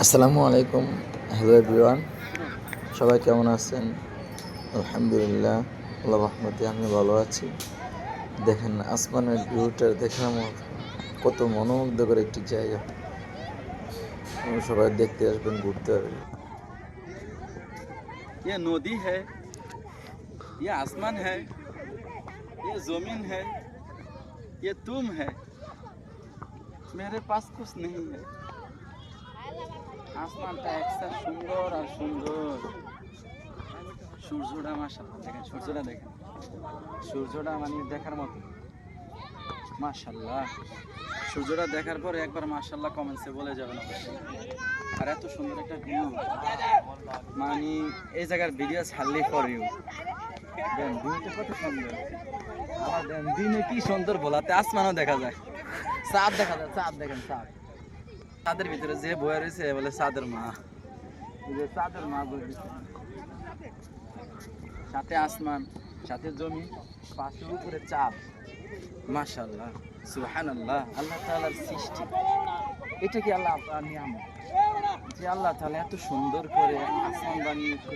আসসালামু আলাইকুম hello everyone সবাই কেমন আছেন আলহামদুলিল্লাহ আল্লাহ রহমতে আমি ভালো আছি দেখেন আসমানের ভিউটা দেখার মতো কত মনোমুগ্ধকর একটি জায়গা আপনারা সবাই দেখতে আসবেন ঘুরতে আসবেন ये नदी है ये आसमान है ये जमीन है ये तुम है मेरे पास कुछ नहीं है আসমানটা একটা সুন্দর আর সুন্দর। সূর্যটা মাশাল্লাহ দেখেন, সূর্যটা দেখেন। সূর্যটা মানে দেখার মতো। মাশাল্লাহ সূর্যটা দেখার পরে একবার মাশাল্লাহ কমেন্টসে বলে যাবেন আর এত সুন্দর একটা ভিউ মানে এই জায়গার ভিডিও ছাড়লি ফর ইউ দেন ভিউটা কত সুন্দর। আবার দেন, দিনে কি সুন্দর বলাতে আসমানও দেখা যায়। চাঁদ দেখা যায়, চাঁদ দেখেন, চাঁদ। চাঁদের ভিতরে যে বয়ে রয়েছে বলে চাঁদের মা। যে চাঁদের মা বলতেছে। সাথে আসমান, সাথে জমি পাশের উপরে চাঁদ। মাশাল্লাহ সুহান আল্লাহ আল্লাহ তাআলার সৃষ্টি। এটা কি আল্লাহ আপনার নিয়ামত? যে আল্লাহ তাহলে এত সুন্দর করে আসমান বানিয়েছে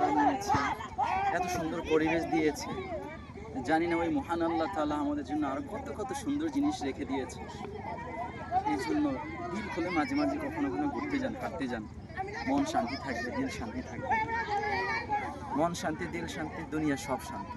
বানিয়েছে, এত সুন্দর পরিবেশ দিয়েছে। জানি না, ওই মহান আল্লাহ তালা আমাদের জন্য আরও কত কত সুন্দর জিনিস রেখে দিয়েছে। এই জন্য দিল খুলে মাঝে মাঝে কখনো কখনো ঘুরতে যান, হাঁটতে যান। মন শান্তি থাকবে, দিল শান্তি থাকবে। মন শান্তি, দিল শান্তি, দুনিয়া সব শান্তি।